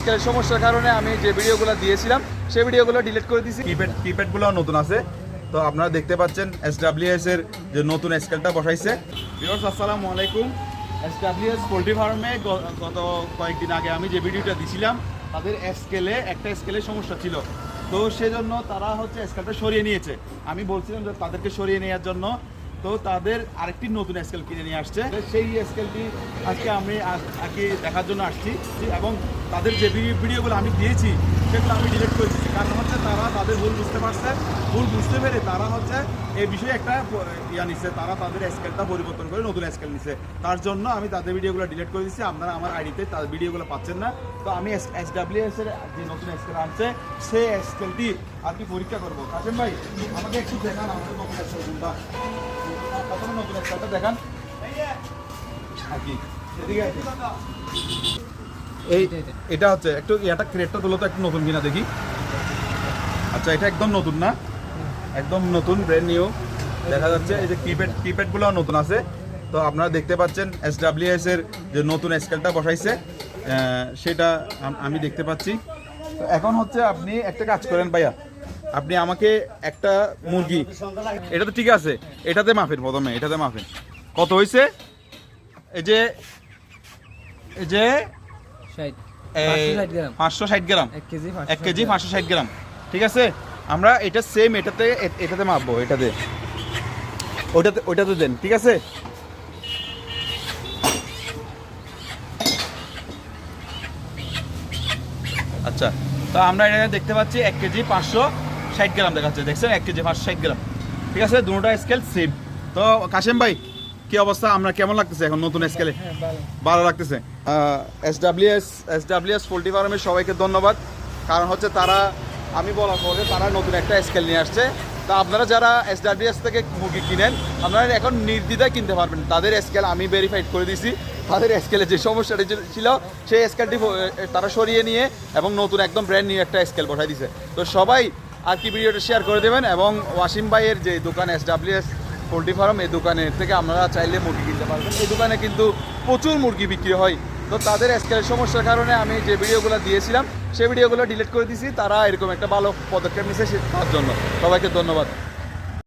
সমস্যার কারণে আমি যে ভিডিওগুলো দিয়েছিলাম, সেই ভিডিওগুলো ডিলিট করে দিয়েছি কিপ্যাড কিপ্যাডগুলো নতুন আছে। তো আপনারা দেখতে পাচ্ছেন এস এর যে নতুন স্কেলটা বসাইছে। ভিউয়ার্স আসসালামু আলাইকুম। এস পোলট্রি ফার্মে গত কয়েকদিন আগে আমি যে ভিডিওটা দিছিলাম, তাদের স্কেলে একটা স্কেলের সমস্যা ছিল। তো সেজন্য তারা হচ্ছে স্কেলটা সরিয়ে নিয়েছে। আমি বলছিলাম যে তাদেরকে সরিয়ে নেওয়ার জন্য তো তাদের আরেকটি নতুন স্কেল কিনে নিয়ে আসছে। সেই স্কেলটি আজকে আমি আজ- আজকে দেখার জন্য আসছি। এবং তাদের যে ভিডিও- ভিডিওগুলো আমি দিয়েছি, সেগুলো আমি ডিলিট করে দিচ্ছি কারণ হচ্ছে তারা তাদের ভুল বুঝতে পারছে। ভুল বুঝতে পেরে তারা হচ্ছে এই বিষয়ে একটা ইয়া নিচ্ছে তারা তাদের স্কেলটা পরিবর্তন করে নতুন স্কেল নিচ্ছে তার জন্য আমি তাদের ভিডিওগুলো ডিলিট করে দিচ্ছি আপনারা আমার আইডিতে তাদের ভিডিওগুলো পাচ্ছেন না। তো আমি এস ডাব্লিউএস এর যে নতুন স্কেল আনছে, সেই স্কেলটি আর কি পরীক্ষা করব। কাসেম ভাই, আমাকে একটু দেখান আমাদের নতুন স্কেলটা এই, এটা হচ্ছে একটু এটা ক্রেটটা তুলো তো একটু নতুন কিনা দেখি। আচ্ছা এটা একদম নতুন না? একদম নতুন ব্র্যান্ড নিউ দেখা যাচ্ছে এই যে কিপ্যাড কিপ্যাডগুলো নতুন আছে। তো আপনারা দেখতে পাচ্ছেন এস এর যে নতুন স্কেলটা বসাইছে। সেটা আমি দেখতে পাচ্ছি। তো এখন হচ্ছে আপনি একটা কাজ করেন ভাইয়া। আপনি আমাকে একটা মুরগি এটা তো ঠিক আছে এটাতে মাফেন প্রথমে এটাতে মাফেন। কত হয়েছে এই যে এই যে ষাট। এই 560 গ্রাম। পাঁচশো ষাট গ্রাম। এক কেজি পাঁচশো ষাট গ্রাম। ঠিক আছে? আমরা এটা সেম এটাতে এটাতে মাপবো এটাতে। ওটাতে ওটাতে দেন ঠিক আছে? আচ্ছা তো আমরা এটা দেখতে পাচ্ছি এক কেজি পাঁচশো ষাট গ্রাম দেখাচ্ছে দেখছেন? এক কেজি পাঁচশো ষাট গ্রাম। ঠিক আছে দুটোটা স্কেল সেম তো কাশেম ভাই কি অবস্থা? আমরা কেমন লাগতেছে এখন নতুন স্কেলে হ্যাঁ ভালো। লাগতেছে। S WS S WS poultry ফার্মের সবাইকে ধন্যবাদ। কারণ হচ্ছে তারা আমি বলার পরে তারা নতুন একটা স্কেল নিয়ে আসছে। তা আপনারা যারা এস ডাব্লিউএস থেকে মুরগি কিনেন আপনারা এখন নির্দ্বিধায় কিনতে পারবেন। তাদের স্কেল আমি ভেরিফাইড করে দিয়েছি তাদের স্কেলে যে সমস্যাটি ছিল- ছিল সেই স্কেলটি তারা সরিয়ে নিয়ে এবং নতুন একদম ব্র্যান্ড নিউ একটা স্কেল বসাই দিছে। তো সবাই আর কি ভিডিওটা শেয়ার করে দেবেন এবং ওয়াসিম ভাইয়ের যে দোকান এস ডাব্লিউএস পোলট্রি ফার্ম, এই দোকানের থেকে আপনারা চাইলে মুরগি কিনতে পারবেন। এই দোকানে কিন্তু প্রচুর মুরগি বিক্রি হয়। তো তাদের স্কেলের সমস্যার কারণে আমি যে ভিডিওগুলো দিয়েছিলাম, সেই ভিডিওগুলো ডিলিট করে দিয়েছি। তারা এরকম একটা ভালো পদক্ষেপ নিয়েছে তার জন্য। সবাইকে ধন্যবাদ।